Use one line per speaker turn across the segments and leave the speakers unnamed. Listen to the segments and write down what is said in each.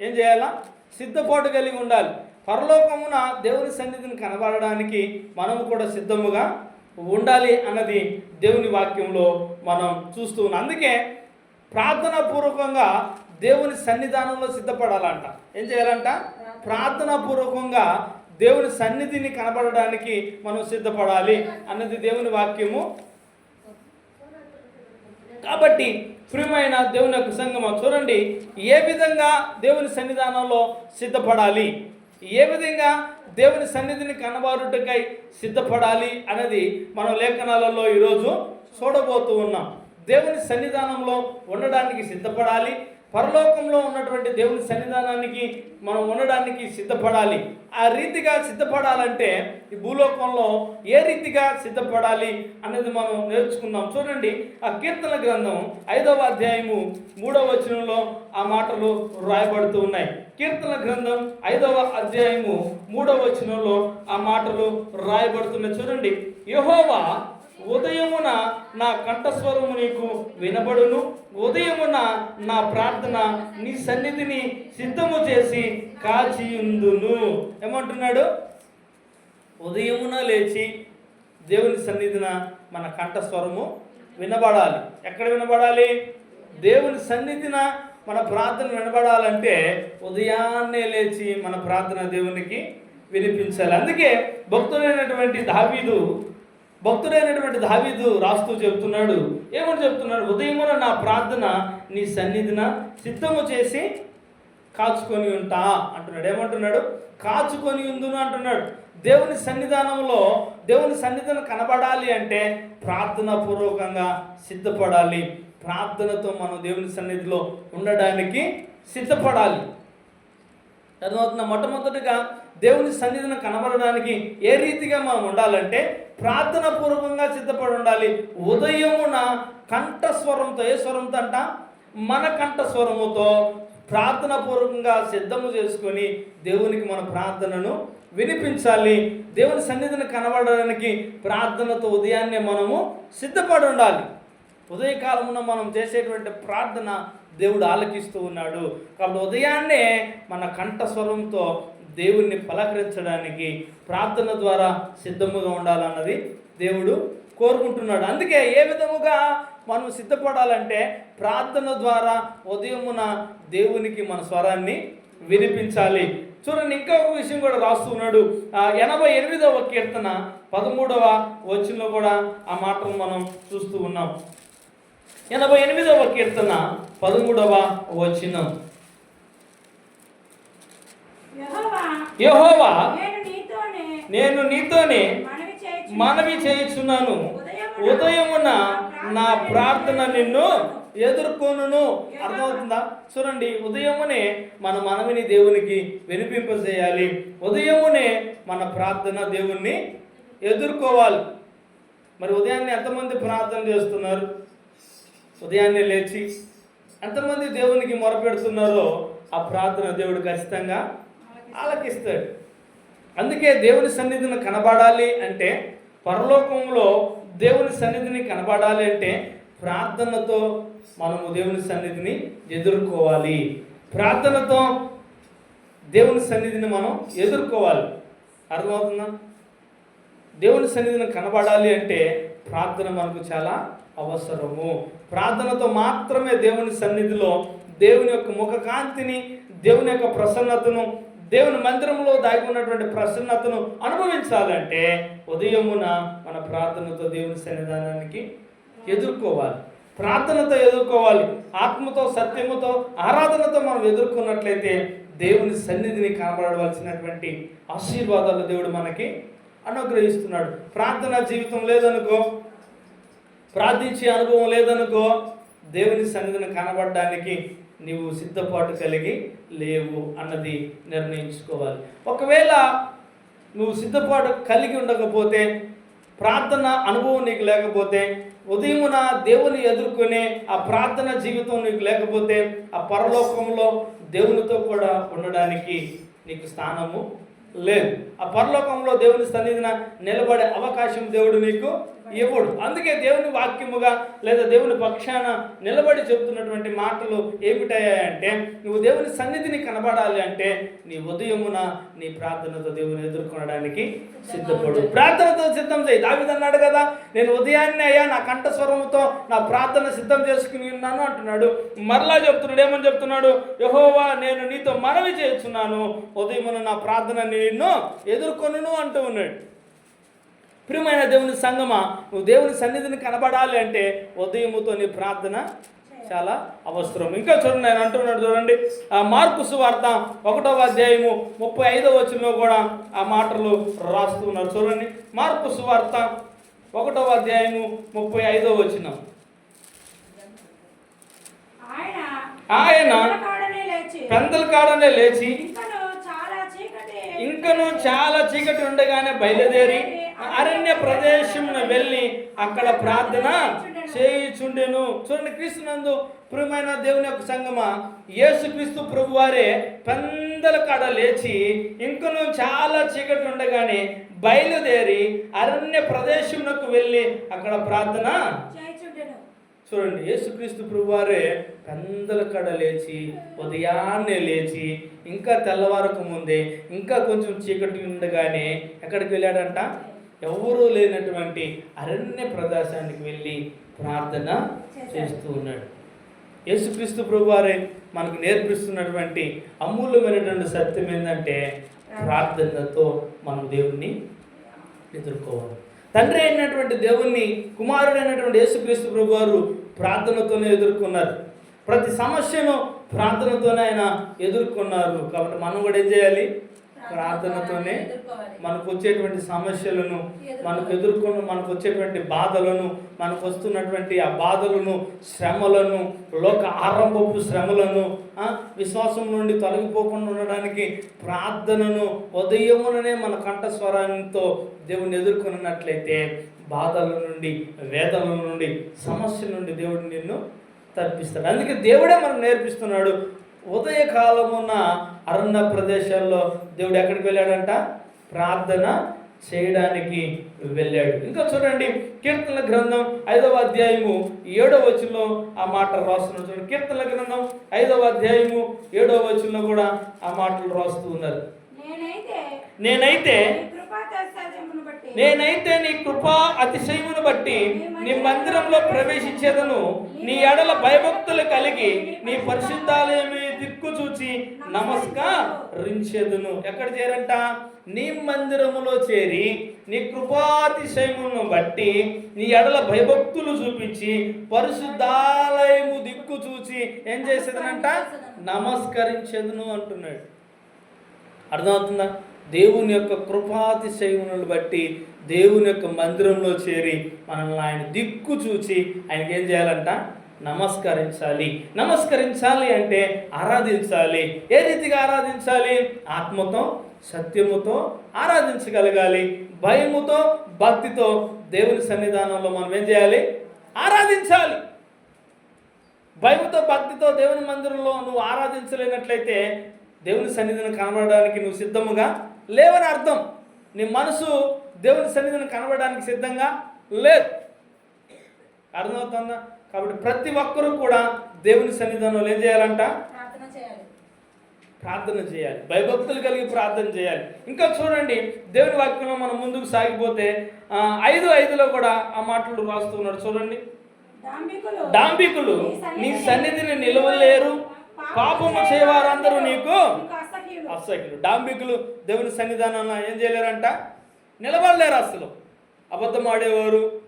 ఏం చేయాలా? సిద్ధపాటు కలిగి ఉండాలి. పరలోకమున దేవుని సన్నిధిని కనబడడానికి మనము కూడా సిద్ధముగా ఉండాలి అన్నది దేవుని వాక్యంలో మనం చూస్తూ ఉన్నాం. అందుకే ప్రార్థనా పూర్వకంగా దేవుని సన్నిధానంలో సిద్ధపడాలంట. ఏం చేయాలంట? ప్రార్థనా పూర్వకంగా దేవుని సన్నిధిని కనబడడానికి మనం సిద్ధపడాలి అన్నది దేవుని వాక్యము. కాబట్టి ప్రియమైన దేవుని యొక్క సంగమ చూడండి. ఏ విధంగా దేవుని సన్నిధానంలో సిద్ధపడాలి? ఏ విధంగా దేవుని సన్నిధిని కనబారుటకై సిద్ధపడాలి అనేది మనం లేఖనాలలో ఈరోజు చూడబోతూ ఉన్నాం. దేవుని సన్నిధానంలో ఉండడానికి సిద్ధపడాలి. పరలోకంలో ఉన్నటువంటి దేవుని సన్నిధానానికి మనం ఉండడానికి సిద్ధపడాలి. ఆ రీతిగా సిద్ధపడాలంటే ఈ భూలోకంలో ఏ రీతిగా సిద్ధపడాలి అనేది మనం నేర్చుకుందాం. చూడండి ఆ కీర్తన గ్రంథం ఐదవ అధ్యాయము మూడవ వచనంలో ఆ మాటలు రాయబడుతూ ఉన్నాయి. కీర్తన గ్రంథం ఐదవ అధ్యాయము మూడవ వచనంలో ఆ మాటలు రాయబడుతున్నాయి. చూడండి యహోవా ఉదయమున నా కంఠస్వరము నీకు వినబడును. ఉదయమున నా ప్రార్థన నీ సన్నిధిని సిద్ధము చేసి కాచియుందును. ఏమంటున్నాడు? ఉదయమున లేచి దేవుని సన్నిధిన మన కంఠస్వరము వినబడాలి. ఎక్కడ వినబడాలి? దేవుని సన్నిధిన మన ప్రార్థన వినబడాలంటే ఉదయాన్నే లేచి మన ప్రార్థన దేవునికి వినిపించాలి. అందుకే భక్తుడైనటువంటి దావీదు భక్తుడైనటువంటి దావీదు రాస్తూ చెప్తున్నాడు. ఏమని చెప్తున్నాడు? ఉదయమున నా ప్రార్థన నీ సన్నిధిన సిద్ధము చేసి కాచుకొని ఉంటా అంటున్నాడు. ఏమంటున్నాడు? కాచుకొని ఉందును అంటున్నాడు. దేవుని సన్నిధానంలో దేవుని సన్నిధానం కనబడాలి అంటే ప్రార్థన పూర్వకంగా సిద్ధపడాలి. ప్రార్థనతో మనం దేవుని సన్నిధిలో ఉండడానికి సిద్ధపడాలి. తర్వాత మొట్టమొదటిగా దేవుని సన్నిధిని కనబడడానికి ఏ రీతిగా మనం ఉండాలంటే ప్రార్థన పూర్వకంగా సిద్ధపడి ఉండాలి. ఉదయమున కంఠస్వరంతో ఏ స్వరంతో అంట? మన కంఠస్వరముతో ప్రార్థన పూర్వకంగా సిద్ధము చేసుకొని దేవునికి మన ప్రార్థనను వినిపించాలి. దేవుని సన్నిధిని కనబడడానికి ప్రార్థనతో ఉదయాన్నే మనము సిద్ధపడి ఉండాలి. ఉదయకాలమున మనం చేసేటువంటి ప్రార్థన దేవుడు ఆలకిస్తూ ఉన్నాడు. కాబట్టి ఉదయాన్నే మన కంఠస్వరంతో దేవుణ్ణి పలకరించడానికి ప్రార్థన ద్వారా సిద్ధముగా ఉండాలన్నది దేవుడు కోరుకుంటున్నాడు. అందుకే ఏ విధముగా మనం సిద్ధపడాలంటే ప్రార్థన ద్వారా ఉదయమున దేవునికి మన స్వరాన్ని వినిపించాలి. చూడండి ఇంకా ఒక విషయం కూడా రాస్తున్నాడు ఎనభై ఎనిమిదవ కీర్తన పదమూడవ వచనంలో కూడా ఆ మాటను మనం చూస్తూ ఉన్నాం. ఎనభై ఎనిమిదవ కీర్తన పదమూడవ వచనం.
యెహోవా, నేను నీతోనే మనవి చేయుచు-
మనవి చేయుచున్నాను. ఉదయమున నా ప్రార్థన నిన్ను ఎదుర్కొనును. అర్థమవుతుందా? చూడండి ఉదయమునే మన మనవిని దేవునికి వినిపింపజేయాలి. ఉదయమునే మన ప్రార్థన దేవుణ్ణి ఎదుర్కోవాలి. మరి ఉదయాన్నే ఎంతమంది ప్రార్థన చేస్తున్నారు? ఉదయాన్నే లేచి ఎంతమంది దేవునికి మొరపెడుతున్నారో ఆ ప్రార్థన దేవుడు ఖచ్చితంగా ఆలకిస్తాడు. అందుకే దేవుని సన్నిధిని కనబడాలి అంటే పరలోకంలో దేవుని సన్నిధిని కనబడాలి అంటే ప్రార్థనతో మనము దేవుని సన్నిధిని ఎదుర్కోవాలి. ప్రార్థనతో దేవుని సన్నిధిని మనం ఎదుర్కోవాలి. అర్థమవుతుందా? దేవుని సన్నిధిని కనబడాలి అంటే ప్రార్థన మనకు చాలా అవసరము. ప్రార్థనతో మాత్రమే దేవుని సన్నిధిలో దేవుని యొక్క ముఖకాంతిని దేవుని యొక్క ప్రసన్నతను దేవుని మందిరంలో దాగి ఉన్నటువంటి ప్రసన్నతను అనుభవించాలంటే ఉదయమున మన ప్రార్థనతో దేవుని సన్నిధానానికి ఎదుర్కోవాలి. ప్రార్థనతో ఎదుర్కోవాలి. ఆత్మతో సత్యముతో ఆరాధనతో మనం ఎదుర్కొన్నట్లయితే దేవుని సన్నిధిని కనబడవలసినటువంటి ఆశీర్వాదాలు దేవుడు మనకి అనుగ్రహిస్తున్నాడు. ప్రార్థన జీవితం లేదనుకో ప్రార్థించే అనుభవం లేదనుకో దేవుని సన్నిధిని కనబడడానికి నీవు సిద్ధపాటు కలిగి లేవు అన్నది నిర్ణయించుకోవాలి. ఒకవేళ నువ్వు సిద్ధపాటు కలిగి ఉండకపోతే ప్రార్థన అనుభవం నీకు లేకపోతే ఉదయమున దేవుని ఎదుర్కొనే ఆ ప్రార్థన జీవితం నీకు లేకపోతే ఆ పరలోకంలో దేవునితో కూడా ఉండడానికి నీకు స్థానము లేదు. ఆ పరలోకంలో దేవుని సన్నిధిన నిలబడే అవకాశం దేవుడు నీకు ఇవ్వడు. అందుకే దేవుని వాక్యముగా లేదా దేవుని పక్షాన నిలబడి చెబుతున్నటువంటి మాటలు ఏమిటయ్యాయంటే నువ్వు దేవుని సన్నిధిని కనబడాలి అంటే నీ ఉదయమున నీ ప్రార్థనతో దేవుని ఎదుర్కొనడానికి సిద్ధపడు. ప్రార్థనతో సిద్ధం చేయి. దావిది అన్నాడు కదా నేను ఉదయాన్నే అయ్యా నా కంఠస్వరముతో నా ప్రార్థన సిద్ధం చేసుకుని ఉన్నాను అంటున్నాడు. మరలా చెప్తున్నాడు ఏమని చెప్తున్నాడు యహోవా నేను నీతో మనవి చేస్తున్నాను ఉదయమున నా ప్రార్థన నిన్ను ఎదుర్కొను అంటూ ఉన్నాడు. ప్రియమైన దేవుని సంగమా నువ్వు దేవుని సన్నిధిని కనబడాలి అంటే ఉదయముతో నీ ప్రార్థన చాలా అవసరం. ఇంకా చూడండి నేను అంటున్నాడు చూడండి. ఆ మార్పు సువార్త ఒకటవ అధ్యాయము ముప్పై ఐదవ వచనంలో కూడా ఆ మాటలు రాస్తున్నారు చూడండి మార్పు సువార్త ఒకటవ అధ్యాయము ముప్పై ఐదవ వచనం.
ఆయన
ఆయన పెందల కాడనే లేచి
ఇంకను చాలా చీకటి
ఉండగానే బయలుదేరి అరణ్య ప్రదేశమున వెళ్ళి అక్కడ ప్రార్థన చేయుచుండెను. చూడండి క్రీస్తునందు ప్రియమైన దేవుని యొక్క సంగమ? యేసుక్రీస్తు ప్రభు వారే పెందల కాడ లేచి ఇంకను చాలా చీకటి ఉండగానే బయలుదేరి అరణ్య ప్రదేశమునకు వెళ్ళి అక్కడ ప్రార్థన చూడండి యేసుక్రీస్తు ప్రభువారే పెందల కడ లేచి ఉదయాన్నే లేచి ఇంకా తెల్లవారకు ముందే ఇంకా కొంచెం చీకటి ఉండగానే ఎక్కడికి వెళ్ళాడంట? ఎవరూ లేనటువంటి అరణ్య ప్రదేశానికి వెళ్ళి ప్రార్థన చేస్తూ ఉన్నాడు. యేసుక్రీస్తు ప్రభువారే మనకు నేర్పిస్తున్నటువంటి అమూల్యమైనటువంటి సత్యం ఏంటంటే ప్రార్థనతో మనం దేవుణ్ణి ఎదుర్కోవాలి. తండ్రి అయినటువంటి దేవుణ్ణి కుమారుడైనటువంటి యేసుక్రీస్తు ప్రభు వారు ప్రార్థనతోనే ఎదుర్కొన్నారు. ప్రతి సమస్యను ప్రార్థనతోనే ఆయన ఎదుర్కొన్నారు. కాబట్టి మనం కూడా ఏం చేయాలి? ప్రార్థనతోనే మనకు వచ్చేటువంటి సమస్యలను మనకు ఎదుర్కొని మనకు వచ్చేటువంటి బాధలను మనకు వస్తున్నటువంటి ఆ బాధలను శ్రమలను లోక ఆరంభపు శ్రమలను ఆ, విశ్వాసం నుండి తొలగిపోకుండా ఉండడానికి ప్రార్థనను ఉదయముననే మన కంఠస్వరంతో దేవుని ఎదుర్కొన్నట్లయితే బాధల నుండి వేదనల నుండి సమస్యల నుండి దేవుడు నిన్ను తప్పిస్తాడు. అందుకే దేవుడే మనకు నేర్పిస్తున్నాడు. ఉదయకాలమున అరణ్య ప్రదేశాల్లో దేవుడు ఎక్కడికి వెళ్ళాడంట? ప్రార్థన చేయడానికి వెళ్ళాడు. ఇంకా చూడండి కీర్తనల గ్రంథం ఐదవ అధ్యాయము ఏడవ వచనంలో ఆ మాట రాస్తున్నారు. చూడండి కీర్తనల గ్రంథం ఐదవ అధ్యాయము ఏడవ వచనంలో కూడా ఆ మాటలు రాస్తూ ఉన్నారు.
నేనైతే
నేనైతే
నీ
కృపా అతిశయమును బట్టి నీ మందిరంలో ప్రవేశించేదను. నీ ఎడల భయభక్తులు కలిగి నీ పరిశుద్ధాలయమే దిక్కు చూచి నమస్కరించేదను. ఎక్కడ చేరంట? నీ మందిరములో చేరి నీ కృపాతిశయమును బట్టి నీ ఎడల భయభక్తులు చూపించి పరిశుద్ధాలయము దిక్కు చూచి ఏం చేసేదనంట? నమస్కరించేదను అంటున్నాడు. అర్థమవుతుందా? దేవుని యొక్క కృపాతిశయములను బట్టి దేవుని యొక్క మందిరంలో చేరి మనల్ని ఆయన దిక్కు చూచి ఆయనకి ఏం చేయాలంట? నమస్కరించాలి. నమస్కరించాలి అంటే ఆరాధించాలి. ఏ రీతిగా ఆరాధించాలి? ఆత్మతో సత్యముతో ఆరాధించగలగాలి. భయముతో భక్తితో దేవుని సన్నిధానంలో మనం ఏం చేయాలి? ఆరాధించాలి. భయముతో భక్తితో దేవుని మందిరంలో నువ్వు ఆరాధించలేనట్లయితే దేవుని సన్నిధిని కనబడడానికి నువ్వు సిద్ధముగా లేవని అర్థం. నీ మనసు దేవుని సన్నిధిని కనబడడానికి సిద్ధంగా లేదు. అర్థమవుతుందా? కాబట్టి ప్రతి ఒక్కరూ కూడా దేవుని సన్నిధానంలో ఏం చేయాలంట?
ప్రార్థన చేయాలి.
భయభక్తులు కలిగి ప్రార్థన చేయాలి. ఇంకా చూడండి దేవుని వాక్యంలో మనం ముందుకు సాగిపోతే ఐదు ఐదులో కూడా ఆ మాటలు రాస్తున్నాడు చూడండి.
డాంబికులు.
నీ సన్నిధిని నిలవలేరు. పాపము చేయవారందరూ నీకు
అసహ్యులు.
డాంబికులు దేవుని సన్నిధానంలో ఏం చేయలేరంట? నిలబడలేరు అసలు. అబద్ధం ఆడేవారు?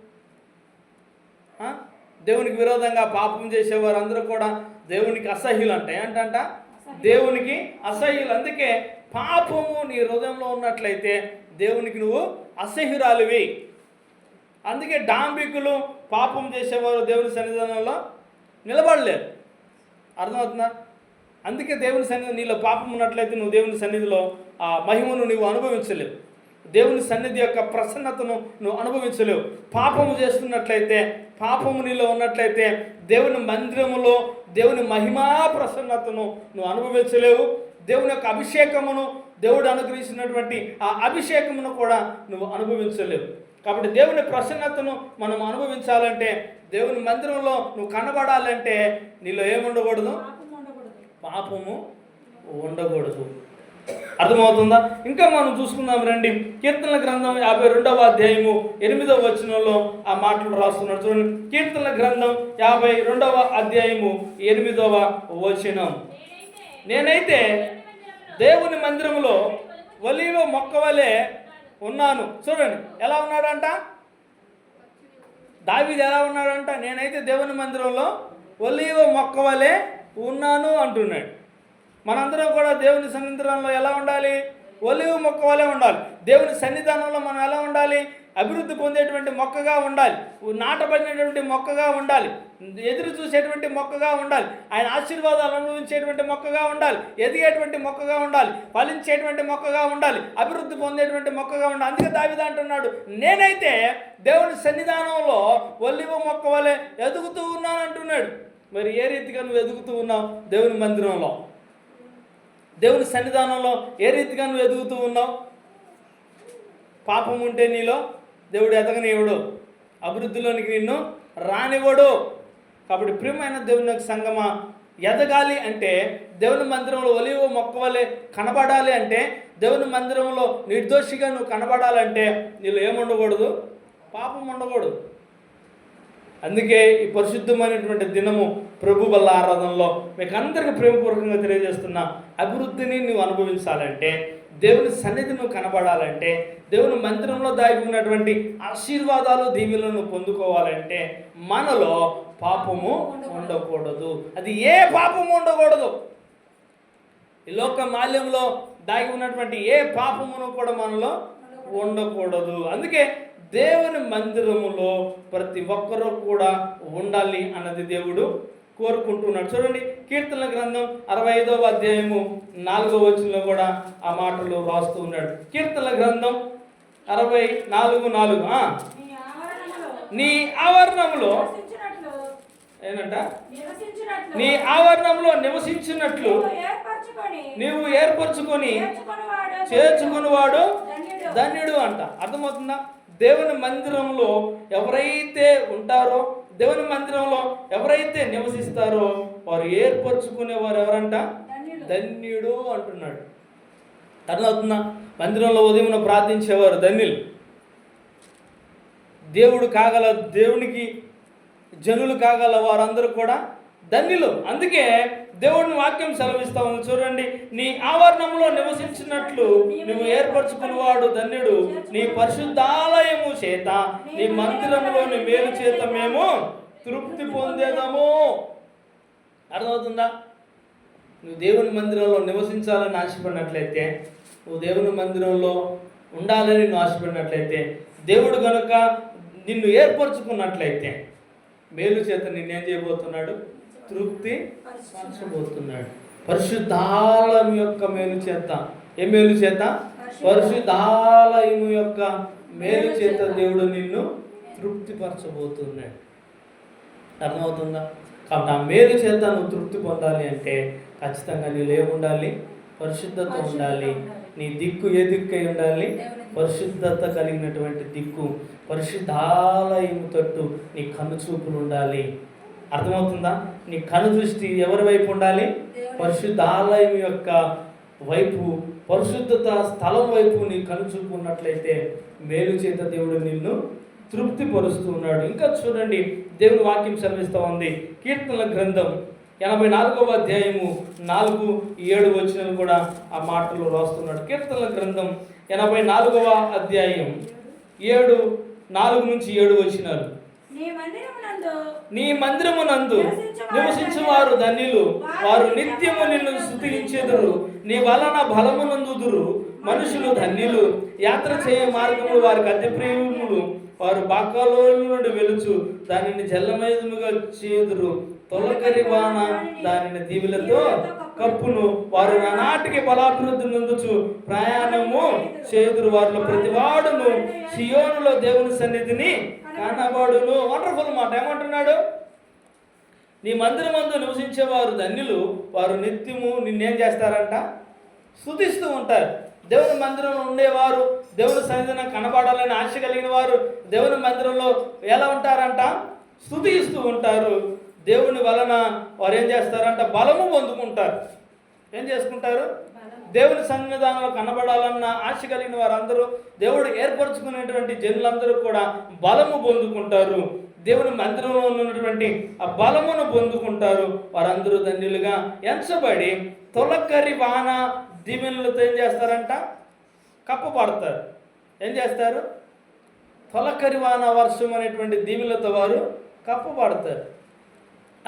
దేవునికి విరోధంగా పాపం చేసేవారు అందరూ కూడా దేవునికి అసహ్యులు అంట. ఏంటంట? దేవునికి అసహ్యులు. అందుకే పాపము నీ హృదయంలో ఉన్నట్లయితే దేవునికి నువ్వు అసహ్యురాలివి. అందుకే డాంబికులు పాపం చేసేవారు దేవుని సన్నిధానంలో నిలబడలేరు. అర్థమవుతుందా? అందుకే దేవుని సన్నిధి నీలో పాపం ఉన్నట్లయితే నువ్వు దేవుని సన్నిధిలో ఆ మహిమను నువ్వు అనుభవించలేవు. దేవుని సన్నిధి యొక్క ప్రసన్నతను నువ్వు అనుభవించలేవు. పాపము చేస్తున్నట్లయితే పాపము నీలో ఉన్నట్లయితే దేవుని మందిరములో దేవుని మహిమా ప్రసన్నతను నువ్వు అనుభవించలేవు. దేవుని యొక్క అభిషేకమును దేవుడు అనుగ్రహించినటువంటి ఆ అభిషేకమును కూడా నువ్వు అనుభవించలేవు. కాబట్టి దేవుని ప్రసన్నతను మనం అనుభవించాలంటే దేవుని మందిరంలో నువ్వు కనబడాలంటే నీలో ఏముండకూడదు? పాపము ఉండకూడదు. అర్థమవుతుందా? ఇంకా మనం చూసుకుందాం రండి. కీర్తనల గ్రంథం యాభై రెండవ అధ్యాయము ఎనిమిదవ వచనంలో ఆ మాటలు రాస్తున్నాడు చూడండి. కీర్తనల గ్రంథం యాభై రెండవ అధ్యాయము ఎనిమిదవ వచనం. నేనైతే దేవుని మందిరంలో ఒలీవ మొక్క వలె ఉన్నాను. చూడండి. ఎలా ఉన్నాడంట? దావిది ఎలా ఉన్నాడంట? నేనైతే దేవుని మందిరంలో ఒలీవ మొక్క వలె ఉన్నాను అంటున్నాడు. మనందరం కూడా దేవుని సన్నిధానంలో ఎలా ఉండాలి? ఒలివ మొక్క వలె ఉండాలి. దేవుని సన్నిధానంలో మనం ఎలా ఉండాలి? అభివృద్ధి పొందేటువంటి మొక్కగా ఉండాలి. నాటబడినటువంటి మొక్కగా ఉండాలి. ఎదురు చూసేటువంటి మొక్కగా ఉండాలి. ఆయన ఆశీర్వాదాలు అనుభవించేటువంటి మొక్కగా ఉండాలి. ఎదిగేటువంటి మొక్కగా ఉండాలి. ఫలించేటువంటి మొక్కగా ఉండాలి. అభివృద్ధి పొందేటువంటి మొక్కగా ఉండాలి. అందుకే దావిదా అంటున్నాడు నేనైతే దేవుని సన్నిధానంలో ఒలివ మొక్క వలె ఎదుగుతూ ఉన్నాను అంటున్నాడు. మరి ఏ రీతిగా నువ్వు ఎదుగుతూ ఉన్నావు దేవుని మందిరంలో? దేవుని సన్నిధానంలో ఏ రీతిగా నువ్వు ఎదుగుతూ ఉన్నావు? పాపం ఉంటే నీలో దేవుడు ఎదగనివ్వడు. అభివృద్ధిలోనికి నిన్ను రానివ్వడు. కాబట్టి ప్రియమైన దేవుని యొక్క సంగమా ఎదగాలి అంటే దేవుని మందిరంలో ఒలివ మొక్క వలె కనబడాలి అంటే దేవుని మందిరంలో నిర్దోషిగా నువ్వు కనబడాలంటే నీళ్ళు ఏముండకూడదు? పాపం ఉండకూడదు. అందుకే ఈ పరిశుద్ధమైనటువంటి దినము ప్రభు బల్ల ఆరాధనలో మీకు అందరికీ ప్రేమపూర్వకంగా తెలియజేస్తున్న అభివృద్ధిని నువ్వు అనుభవించాలంటే దేవుని సన్నిధి నువ్వు కనబడాలంటే దేవుని మందిరంలో దాగి ఉన్నటువంటి ఆశీర్వాదాలు దీవెలను పొందుకోవాలంటే మనలో పాపము ఉండకూడదు. అది ఏ పాపము ఉండకూడదు? ఈ లోక మాల్యంలో దాగి ఉన్నటువంటి ఏ పాపమును కూడా మనలో ఉండకూడదు. అందుకే దేవుని మందిరములో ప్రతి ఒక్కరూ కూడా ఉండాలి అన్నది దేవుడు కోరుకుంటున్నాడు. చూడండి కీర్తన గ్రంథం అరవై ఐదవ అధ్యాయము నాలుగవ వచనంలో కూడా ఆ మాటలు రాస్తూ ఉన్నాడు. కీర్తన గ్రంథం అరవై నాలుగు నాలుగు
నీ
ఏంటంట
నివసించినట్లు
నీ ఆవరణంలో నివసించినట్లు
నీవు ఏర్పరచుకొని
నీవు ఏర్పరచుకొని
చేర్చుకొనివాడు. ధన్యుడు
అంట. అర్థమవుతుందా? దేవుని మందిరంలో ఎవరైతే ఉంటారో దేవుని మందిరంలో ఎవరైతే నివసిస్తారో వారు ఏర్పరచుకునే వారు ఎవరంట?
ధన్యుడు.
ధన్యుడు అంటున్నాడు. అర్థమవుతుందా మందిరంలో ఉదయం ప్రార్థించేవారు ధన్యులు. దేవుడు కాగల దేవునికి జనులు కాగల వారందరూ కూడా ధన్యులు. అందుకే దేవుడిని వాక్యం సెలవిస్తా ఉంది చూడండి నీ ఆవరణంలో నివసించినట్లు నువ్వు ఏర్పరచుకున్నవాడు ధన్యుడు. నీ పరిశుద్ధాలయము చేత నీ మందిరంలోని మేలు చేత మేము తృప్తి పొందేదము. అర్థమవుతుందా? నువ్వు దేవుని మందిరంలో నివసించాలని ఆశపడినట్లయితే నువ్వు దేవుని మందిరంలో ఉండాలని నువ్వు ఆశపడినట్లయితే దేవుడు కనుక నిన్ను ఏర్పరచుకున్నట్లయితే మేలు చేత నిన్నేం చేయబోతున్నాడు? తృప్తి పరచబోతున్నాడు పరిశుద్ధాలయం యొక్క మేలు చేత. ఏ మేలు చేత? పరిశుద్ధాలయం యొక్క మేలు చేత దేవుడు నిన్ను తృప్తిపరచబోతున్నాడు. అర్థమవుతుందా? కాబట్టి ఆ మేలు చేత నువ్వు తృప్తి పొందాలి అంటే ఖచ్చితంగా నీలో ఏముండాలి పరిశుద్ధత ఉండాలి నీ దిక్కు ఏ దిక్కు అయి ఉండాలి? పరిశుద్ధత కలిగినటువంటి దిక్కు పరిశుద్ధాలయం తట్టు నీ కన్ను చూపులు ఉండాలి. అర్థమవుతుందా? నీ కను దృష్టి ఎవరి వైపు ఉండాలి? పరిశుద్ధాలయం యొక్క వైపు పరిశుద్ధత స్థలం వైపు నీ కను చూపు ఉన్నట్లయితే మేలు చేత దేవుడు నిన్ను తృప్తిపరుస్తూ ఉన్నాడు. ఇంకా చూడండి దేవుని వాక్యం సెలవిస్తూ ఉంది. కీర్తనల గ్రంథం ఎనభై నాలుగవ అధ్యాయము నాలుగు ఏడు వచనాలు కూడా ఆ మాటలు రాస్తున్నాడు. కీర్తనల గ్రంథం ఎనభై నాలుగవ అధ్యాయం ఏడు నాలుగు నుంచి ఏడు వచనాలు. నీ మందిరమునందు నివసించువారు ధన్యులు. వారు నిత్యము నిన్ను స్థుతించెదరు. నీ వలన బలమునందుదురు. మనుషులు ధన్యులు. యాత్ర చేయ మార్గములు వారికి అతి ప్రియములు వారు బాకాలో నుండి వెలుచు దానిని జల్లమయముగా చేదురు. తొలకరి వాన దానిని దీవులతో కప్పును. వారు నానాటికి బలాభివృద్ధి నందుచు ప్రయాణము చేదురు. వారిలో ప్రతివాడును. సియోనులో దేవుని సన్నిధిని కనబడును వండర్ఫుల్ మాట. ఏమంటున్నాడు? నీ మందిరమందు నివసించేవారు ధన్యులు. వారు నిత్యము నిన్నేం చేస్తారంట? స్థుతిస్తూ ఉంటారు. దేవుని మందిరంలో ఉండేవారు. దేవుని సన్నిధిన కనబడాలని ఆశ కలిగిన వారు దేవుని మందిరంలో ఎలా ఉంటారంట? స్థుతిస్తూ ఉంటారు. దేవుని వలన వారు ఏం చేస్తారంట? బలము పొందుకుంటారు. ఏం చేసుకుంటారు? దేవుని సన్నిధానంలో కనబడాలన్న ఆశ కలిగిన వారందరూ దేవుడు ఏర్పరచుకునేటువంటి జనులందరూ కూడా బలము పొందుకుంటారు. దేవుని మందిరంలో ఉన్నటువంటి ఆ బలమును పొందుకుంటారు. వారందరూ ధన్యులుగా ఎంచబడి తొలకరి వాన దీవెనలతో ఏం చేస్తారంట? కప్పబడతారు ఏం చేస్తారు? తొలకరి వాన వర్షం అనేటువంటి దీవెనలతో వారు కప్పబడతారు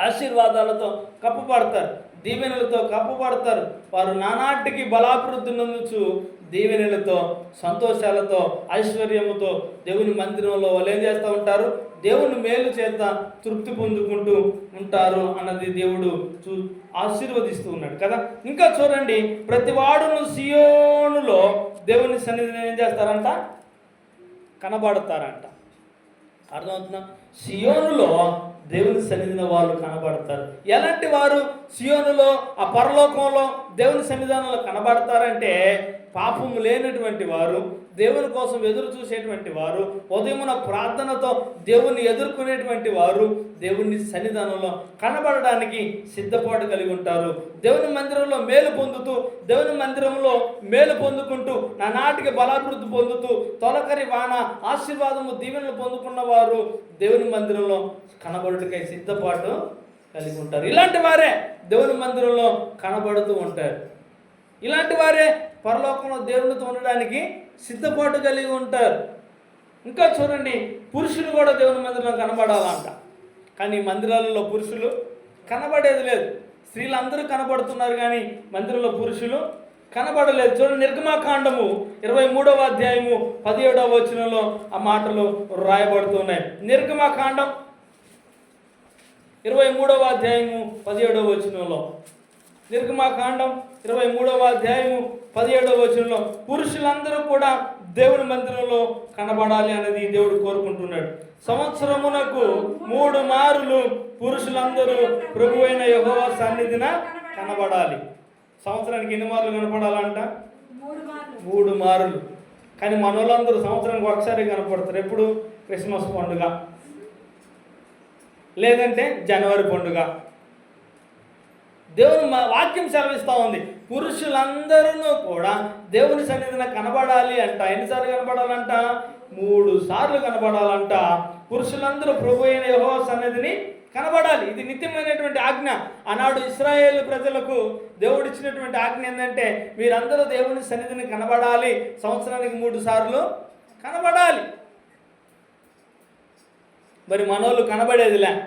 ఆశీర్వాదాలతో కప్పబడతారు దీవెనలతో కప్పబడతారు వారు నానాటికి బలాభివృద్ధి నందుచు దీవెనలతో సంతోషాలతో ఐశ్వర్యముతో దేవుని మందిరంలో వాళ్ళు ఏం చేస్తూ ఉంటారు. దేవుని మేలు చేత తృప్తి పొందుకుంటూ ఉంటారు అన్నది దేవుడు చూ ఆశీర్వదిస్తూ ఉన్నాడు కదా. ఇంకా చూడండి ప్రతి వాడును సియోనులో దేవుని సన్నిధిని ఏం చేస్తారంట? కనబడతారంట. అర్థమవుతుందా? సియోనులో దేవుని సన్నిధిన వాళ్ళు కనబడతారు. ఎలాంటి వారు సియోనులో ఆ పరలోకంలో దేవుని సన్నిధానంలో కనబడతారంటే పాపము లేనటువంటి వారు దేవుని కోసం ఎదురు చూసేటువంటి వారు ఉదయమున ప్రార్థనతో దేవుని ఎదుర్కొనేటువంటి వారు దేవుని సన్నిధానంలో కనబడడానికి సిద్ధపాటు కలిగి ఉంటారు. దేవుని మందిరంలో మేలు పొందుతూ దేవుని మందిరంలో మేలు పొందుకుంటూ నా నాటికి బలాభివృద్ధి పొందుతూ తొలకరి వాన ఆశీర్వాదము దీవెనలు పొందుకున్న వారు దేవుని మందిరంలో కనబడుటకై సిద్ధపాటు కలిగి ఉంటారు. ఇలాంటి వారే దేవుని మందిరంలో కనబడుతూ ఉంటారు. ఇలాంటి వారే పరలోకంలో దేవునితో ఉండడానికి సిద్ధపాటు కలిగి ఉంటారు. ఇంకా చూడండి పురుషులు కూడా దేవుని మందిరంలో కనబడాలంట. కానీ మందిరాలలో పురుషులు కనబడేది లేదు. స్త్రీలు అందరూ కనబడుతున్నారు కానీ మందిరంలో పురుషులు కనబడలేదు. చూడండి నిర్గమాకాండము ఇరవై మూడవ అధ్యాయము పదిహేడవ వచనంలో ఆ మాటలు రాయబడుతున్నాయి. నిర్గమాకాండం ఇరవై మూడవ అధ్యాయము పదిహేడవ వచనంలో. నిర్గమాకాండం ఇరవై మూడవ అధ్యాయము పదిహేడవ వచనంలో పురుషులందరూ కూడా దేవుని మందిరంలో కనబడాలి అనేది దేవుడు కోరుకుంటున్నాడు. సంవత్సరమునకు మూడు మారులు పురుషులందరూ ప్రభు అయిన యెహోవా సన్నిధిన కనబడాలి. సంవత్సరానికి ఎన్ని మార్లు కనపడాలంట?
మూడు
మూడు మారులు. కానీ మన వాళ్ళందరూ సంవత్సరానికి ఒకసారి కనపడతారు. ఎప్పుడు? క్రిస్మస్ పండుగ. లేదంటే జనవరి పండుగ. దేవుని మా వాక్యం సెలవిస్తూ ఉంది. పురుషులందరూ కూడా దేవుని సన్నిధిన కనబడాలి అంట. ఎన్నిసార్లు కనబడాలంట? మూడు సార్లు కనబడాలంట. పురుషులందరూ ప్రభు అయిన యహో సన్నిధిని కనబడాలి. ఇది నిత్యమైనటువంటి ఆజ్ఞ. ఆనాడు ఇస్రాయేల్ ప్రజలకు దేవుడిచ్చినటువంటి ఆజ్ఞ ఏంటంటే మీరందరూ దేవుని సన్నిధిని కనబడాలి. సంవత్సరానికి మూడు సార్లు కనబడాలి. మరి మనోళ్ళు కనబడేదిలే.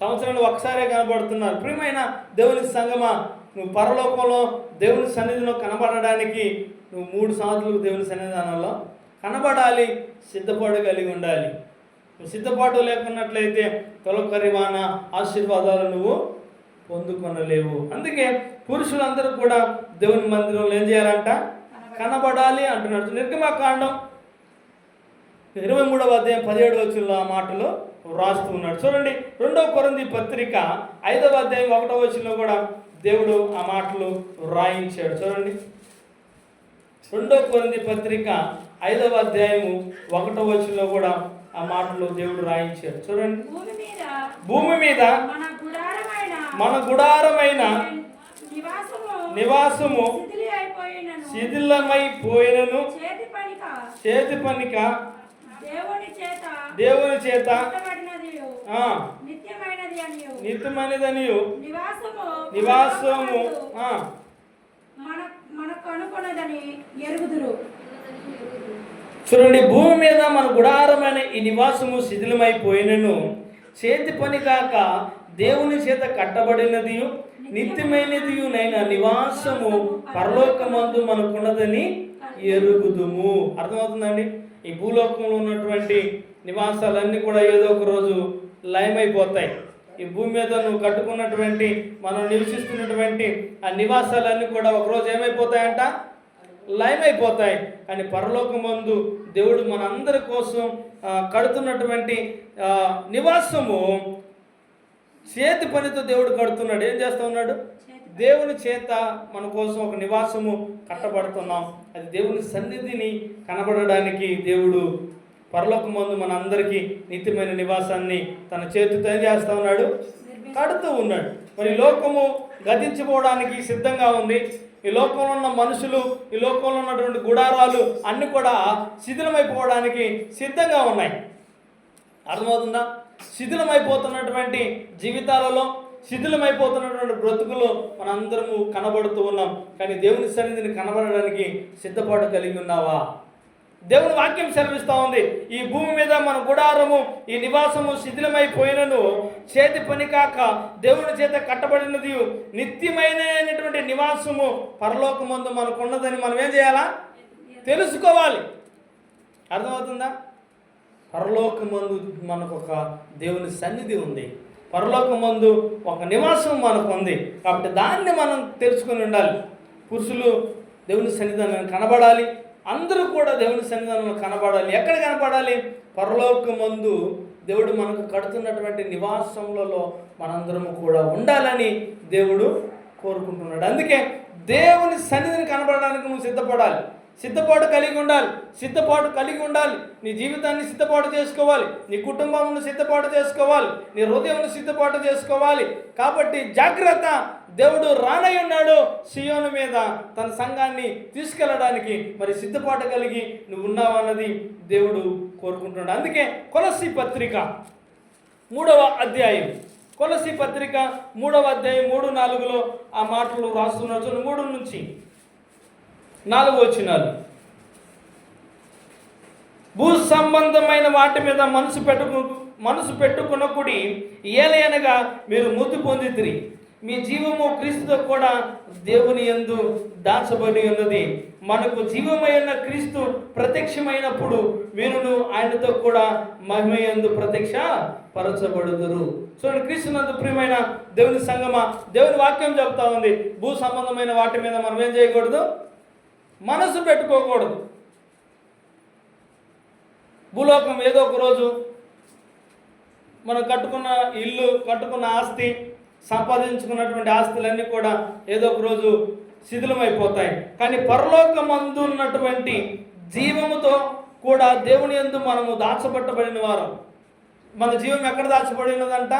సంవత్సరంలో ఒకసారే కనబడుతున్నారు. ప్రియమైన దేవుని సంగమా నువ్వు పరలోకంలో దేవుని సన్నిధిలో కనబడడానికి నువ్వు మూడు సంవత్సరాలు దేవుని సన్నిధానంలో కనబడాలి సిద్ధపాటు కలిగి ఉండాలి. నువ్వు సిద్ధపాటు లేకున్నట్లయితే తొలకరివాన ఆశీర్వాదాలు నువ్వు పొందుకొనలేవు. అందుకే పురుషులందరూ కూడా దేవుని మందిరంలో ఏం చేయాలంట? కనబడాలి. అంటున్నాడు నిర్గమాకాండం ఇరవై మూడవ అధ్యాయం పదిహేడు వచ్చిన ఆ మాటలు రాస్తూ ఉన్నాడు. చూడండి రెండవ కొరంది పత్రిక ఐదవ అధ్యాయం ఒకటవ వచ్చిన కూడా దేవుడు ఆ మాటలు రాయించాడు చూడండి రెండవ కొరంది పత్రిక ఐదవ అధ్యాయము ఒకటవ వచ్చిన కూడా ఆ మాటలు దేవుడు రాయించాడు చూడండి
భూమి మీద మన గుడారమైన
మన గుడారమైన
నివాసము
శిథిలమైపోయినను.
చేతి పనిక దేవుని చేత
దేవుని చేత
నివాసము
నివాసము
ఎరుగుదురు.
చూడండి భూమి మీద మన గుడారమైన ఈ నివాసము శిథిలమైపోయినను చేతి పని కాక దేవుని చేత కట్టబడినది నిత్యమైనది నైన నివాసము పరలోకమందు మనకున్నదని ఎరుగుదుము. అర్థమవుతుందండి ఈ భూలోకంలో ఉన్నటువంటి నివాసాలన్నీ కూడా ఏదో ఒక రోజు లయమైపోతాయి. ఈ భూమి మీద నువ్వు కట్టుకున్నటువంటి మనం నివసిస్తున్నటువంటి ఆ నివాసాలన్నీ కూడా ఒకరోజు ఏమైపోతాయంట? లయమైపోతాయి. కానీ పరలోకమందు దేవుడు మనందరి కోసం కడుతున్నటువంటి నివాసము చేతి పనితో దేవుడు కడుతున్నాడు. ఏం చేస్తా ఉన్నాడు? దేవుని చేత మన కోసం ఒక నివాసము కట్టబడుతున్నాం. అది దేవుని సన్నిధిని కనబడడానికి దేవుడు పరలోకమందు మన అందరికీ నిత్యమైన నివాసాన్ని తన చేతితో చేస్తా ఉన్నాడు కడుతూ ఉన్నాడు. మరి లోకము గతించిపోవడానికి సిద్ధంగా ఉంది. ఈ లోకంలో ఉన్న మనుషులు ఈ లోకంలో ఉన్నటువంటి గుడారాలు అన్నీ కూడా శిథిలమైపోవడానికి సిద్ధంగా ఉన్నాయి. అర్థమవుతుందా? శిథిలమైపోతున్నటువంటి జీవితాలలో శిథిలమైపోతున్నటువంటి బ్రతుకులో మనందరము కనబడుతూ ఉన్నాం. కానీ దేవుని సన్నిధిని కనబడడానికి సిద్ధపాటు కలిగి ఉన్నావా? దేవుని వాక్యం సెలవిస్తూ ఉంది. ఈ భూమి మీద మన గుడారము ఈ నివాసము శిథిలమైపోయినను చేతి పని కాక దేవుని చేత కట్టబడినది నిత్యమైనటువంటి నివాసము పరలోకమందు మనకున్నదని మనం ఏం చేయాలా? తెలుసుకోవాలి. అర్థమవుతుందా? పరలోకమందు మనకు ఒక దేవుని సన్నిధి ఉంది. పరలోకమందు ఒక నివాసం మనకు ఉంది. కాబట్టి దాన్ని మనం తెలుసుకొని ఉండాలి. పురుషులు దేవుని సన్నిధానం కనబడాలి. అందరూ కూడా దేవుని సన్నిధానంలో కనబడాలి. ఎక్కడ కనబడాలి? పరలోకమందు దేవుడు మనకు కడుతున్నటువంటి నివాసములలో మనందరము కూడా ఉండాలని దేవుడు కోరుకుంటున్నాడు. అందుకే దేవుని సన్నిధిని కనబడడానికి నువ్వు సిద్ధపడాలి. సిద్ధపాటు కలిగి ఉండాలి. సిద్ధపాటు కలిగి ఉండాలి. నీ జీవితాన్ని సిద్ధపాటు చేసుకోవాలి. నీ కుటుంబంను సిద్ధపాటు చేసుకోవాలి. నీ హృదయంను సిద్ధపాటు చేసుకోవాలి. కాబట్టి జాగ్రత్త. దేవుడు రానై ఉన్నాడు. సియోను మీద తన సంఘాన్ని తీసుకెళ్ళడానికి మరి సిద్ధపాటు కలిగి నువ్వు ఉన్నావన్నది దేవుడు కోరుకుంటున్నాడు. అందుకే కొలసి పత్రిక మూడవ అధ్యాయం. కొలసి పత్రిక మూడవ అధ్యాయం మూడు నాలుగులో ఆ మాటలు రాస్తున్నారు. మూడు నుంచి నాలుగు వచ్చినాలు భూ సంబంధమైన వాటి మీద మనసు పెట్టుకు మనసు పెట్టుకున్నప్పుడు ఏలయనగా మీరు మృతి పొందితిరి. మీ జీవము క్రీస్తుతో కూడా దేవుని యందు దాచబడి ఉన్నది. మనకు జీవమైన క్రీస్తు ప్రత్యక్షమైనప్పుడు మీరును ఆయనతో కూడా మహిమయందు ప్రత్యక్ష పరచబడుదురు. చూడండి క్రీస్తునందు ప్రియమైన దేవుని సంగమ దేవుని వాక్యం చెప్తా ఉంది. భూ సంబంధమైన వాటి మీద మనం ఏం చేయకూడదు? మనసు పెట్టుకోకూడదు. భూలోకం ఏదో ఒక రోజు మనం కట్టుకున్న ఇల్లు కట్టుకున్న ఆస్తి సంపాదించుకున్నటువంటి ఆస్తులన్నీ కూడా ఏదో ఒక రోజు శిథిలమైపోతాయి. కానీ పరలోకమందు ఉన్నటువంటి జీవముతో కూడా దేవుని ఎందు మనము దాచబట్టబడిన వారం. మన జీవం ఎక్కడ దాచబడినదంట?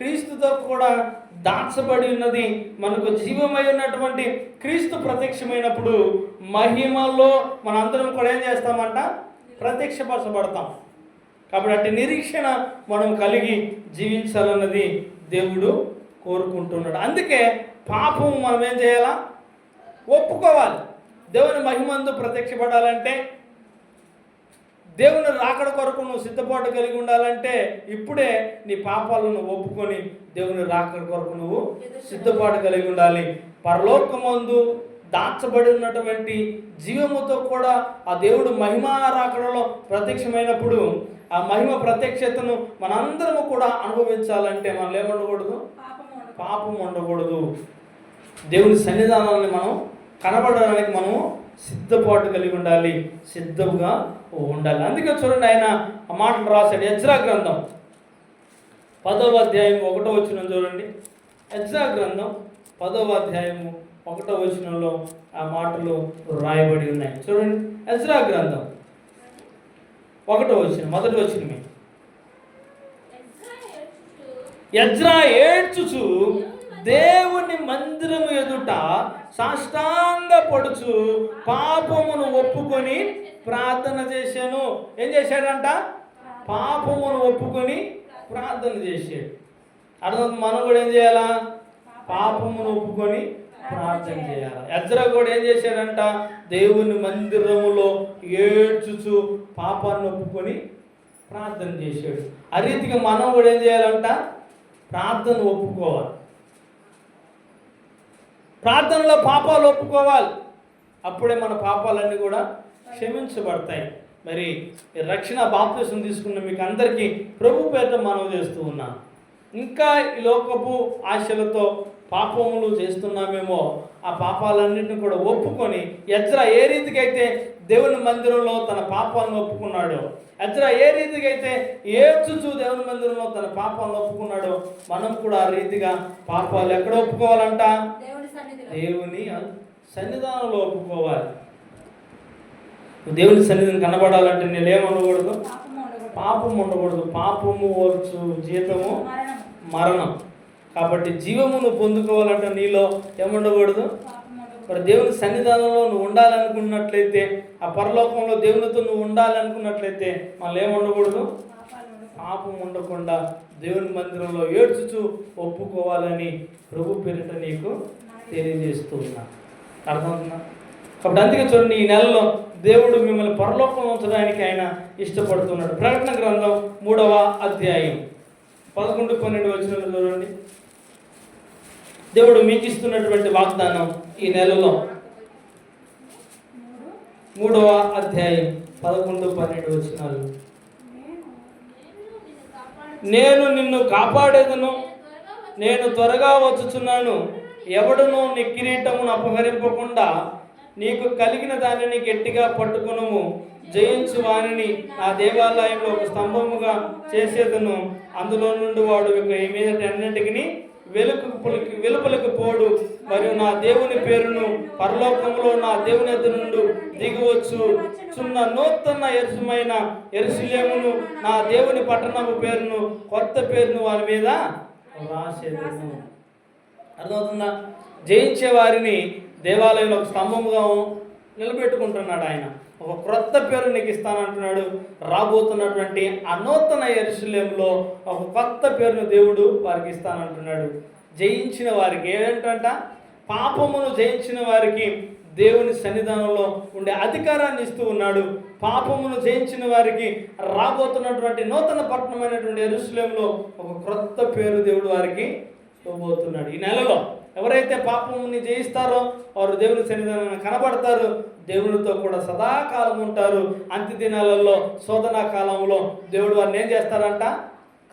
క్రీస్తుతో కూడా దాచబడి ఉన్నది మనకు జీవమై ఉన్నటువంటి క్రీస్తు ప్రత్యక్షమైనప్పుడు మహిమలో మనందరం కూడా ఏం చేస్తామంట? ప్రత్యక్షపరచబడతాం. కాబట్టి అట్టి నిరీక్షణ మనం కలిగి జీవించాలన్నది దేవుడు కోరుకుంటున్నాడు. అందుకే పాపం మనం ఏం చేయాలా? ఒప్పుకోవాలి. దేవుని మహిమందు ప్రత్యక్షపడాలంటే దేవుని రాకడ కొరకు నువ్వు సిద్ధపాటు కలిగి ఉండాలంటే ఇప్పుడే నీ పాపాలను ఒప్పుకొని దేవుని రాకడ కొరకు నువ్వు సిద్ధపాటు కలిగి ఉండాలి. పరలోకమందు దాచబడి ఉన్నటువంటి జీవముతో కూడా ఆ దేవుడు మహిమా రాకడలో ప్రత్యక్షమైనప్పుడు ఆ మహిమ ప్రత్యక్షతను మనందరము కూడా అనుభవించాలంటే మనం ఏముండకూడదు. పాపం ఉండకూడదు. దేవుని సన్నిధానాన్ని మనం కనబడడానికి మనం సిద్ధపాటు కలిగి ఉండాలి సిద్ధంగా ఉండాలి. అందుకే చూడండి ఆయన ఆ మాటలు రాశాడు. ఎజ్రా గ్రంథం పదవ అధ్యాయం ఒకటో వచ్చిన చూడండి. ఎజ్రా గ్రంథం పదవ అధ్యాయము ఒకటో వచనంలో ఆ మాటలు రాయబడి ఉన్నాయి. చూడండి. ఎజ్రా గ్రంథం ఒకటో వచ్చిన మొదటి వచ్చిన యజ్రా ఎజ్రా ఏడ్చుచు దేవుని మందిరము ఎదుట సాష్టాంగ పడుచు పాపమును ఒప్పుకొని ప్రార్థన చేశాను. ఏం చేశాడంట? పాపమును ఒప్పుకొని ప్రార్థన చేశాడు. అర్థం మనం కూడా ఏం చేయాలా? పాపమును ఒప్పుకొని ప్రార్థన చేయాలి? ఎజ్ర కూడా ఏం చేశాడంట? దేవుని మందిరములో ఏడ్చుచు పాపాన్ని ఒప్పుకొని ప్రార్థన చేశాడు. ఆ రీతిగా మనం కూడా ఏం చేయాలంట? ప్రార్థన ఒప్పుకోవాలి. ప్రార్థనలో పాపాలు ఒప్పుకోవాలి. అప్పుడే మన పాపాలన్నీ కూడా క్షమించబడతాయి. మరి రక్షణ బాప్తిసం తీసుకున్న మీకు అందరికీ ప్రభు పేట మనవి చేస్తూ ఉన్నాను. ఇంకా ఈ లోకపు ఆశలతో పాపములు చేస్తున్నామేమో ఆ పాపాలన్నింటిని కూడా ఒప్పుకొని ఎజ్రా ఏ రీతికైతే దేవుని మందిరంలో తన పాపాలను ఒప్పుకున్నాడో ఎజ్రా ఏ రీతికైతే ఏడ్చుచు దేవుని మందిరంలో తన పాపాలను ఒప్పుకున్నాడో మనం కూడా ఆ రీతిగా పాపాలు ఎక్కడ ఒప్పుకోవాలంట?
దేవుని
సన్నిధానంలో ఒప్పుకోవాలి. దేవుని సన్నిధిని కనబడాలంటే నేను
ఉండకూడదు.
పాపం ఉండకూడదు. పాపము వచ్చు జీతము
మరణం.
కాబట్టి జీవమును పొందుకోవాలంటే నీలో ఏముండకూడదు? మరి దేవుని సన్నిధానంలో నువ్వు ఉండాలనుకున్నట్లయితే ఆ పరలోకంలో దేవునితో నువ్వు ఉండాలనుకున్నట్లయితే మళ్ళీ ఏముండకూడదు
ఉండకూడదు.
పాపం ఉండకుండా దేవుని మందిరంలో ఏడ్చుచు ఒప్పుకోవాలని ప్రభు పేరిట నీకు తెలియజేస్తూ ఉన్నా. అర్థమవుతుందా? కాబట్టి అందుకే చూడండి ఈ నెలలో దేవుడు మిమ్మల్ని పరలోకం ఉంచడానికి ఆయన ఇష్టపడుతున్నాడు. ప్రకటన గ్రంథం మూడవ అధ్యాయం పదకొండు పన్నెండు వచ్చిన చూడండి. దేవుడు మీకు ఇస్తున్నటువంటి వాగ్దానం ఈ నెలలో మూడవ అధ్యాయం పదకొండు పన్నెండు వచ్చినాలు
నేను
నిన్ను కాపాడేదను నేను త్వరగా వచ్చుచున్నాను. ఎవడును నీ కిరీటమును అపహరింపకుండా నీకు కలిగిన దానిని గట్టిగా పట్టుకునుము. జయించు వానిని నా దేవాలయంలో ఒక స్తంభముగా చేసేదను. అందులో నుండి వాడు ఇక అన్నింటికి వెలుపులకి వెలుపలకు పోడు. మరియు నా దేవుని పేరును పరలోకంలో నా దేవుని ఎద్దు నుండి దిగవచ్చు. చున్న నూతన ఎరుసమైన ఎరుసలేమును నా దేవుని పట్టణము పేరును కొత్త పేరును వారి మీద రాసేదను అర్థమవుతుందా? జయించే వారిని దేవాలయంలో ఒక స్తంభముగా నిలబెట్టుకుంటున్నాడు ఆయన. ఒక క్రొత్త పేరు నీకు ఇస్తానంటున్నాడు. రాబోతున్నటువంటి అనూతన ఎరుసలేంలో ఒక కొత్త పేరును దేవుడు వారికి ఇస్తానంటున్నాడు. జయించిన వారికి ఏంటంట పాపమును జయించిన వారికి దేవుని సన్నిధానంలో ఉండే అధికారాన్ని ఇస్తూ ఉన్నాడు. పాపమును జయించిన వారికి రాబోతున్నటువంటి నూతన పట్టణమైనటువంటి ఎరుసలేంలో ఒక క్రొత్త పేరు దేవుడు వారికి ఇవ్వబోతున్నాడు. ఈ నెలలో ఎవరైతే పాపముని జయిస్తారో వారు దేవుని సన్నిధానంలో కనబడతారు. దేవునితో కూడా సదాకాలం ఉంటారు. అంత్య దినాలలో శోధనా కాలంలో దేవుడు వారిని ఏం చేస్తారంట?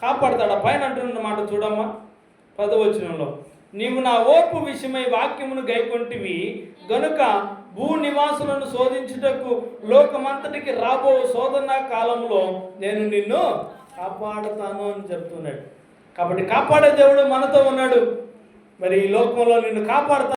కాపాడతాడు. పైన అంటున్న మాట చూడమ్మా. పదవచనంలో నీవు నా ఓర్పు విషయమై వాక్యమును గైకొంటివి. గనుక భూ నివాసులను శోధించుటకు లోకమంతటికి రాబో శోధన కాలంలో నేను నిన్ను కాపాడుతాను అని చెప్తున్నాడు. కాబట్టి కాపాడే దేవుడు మనతో ఉన్నాడు. మరి ఈ లోకంలో నిన్ను కాపాడుతా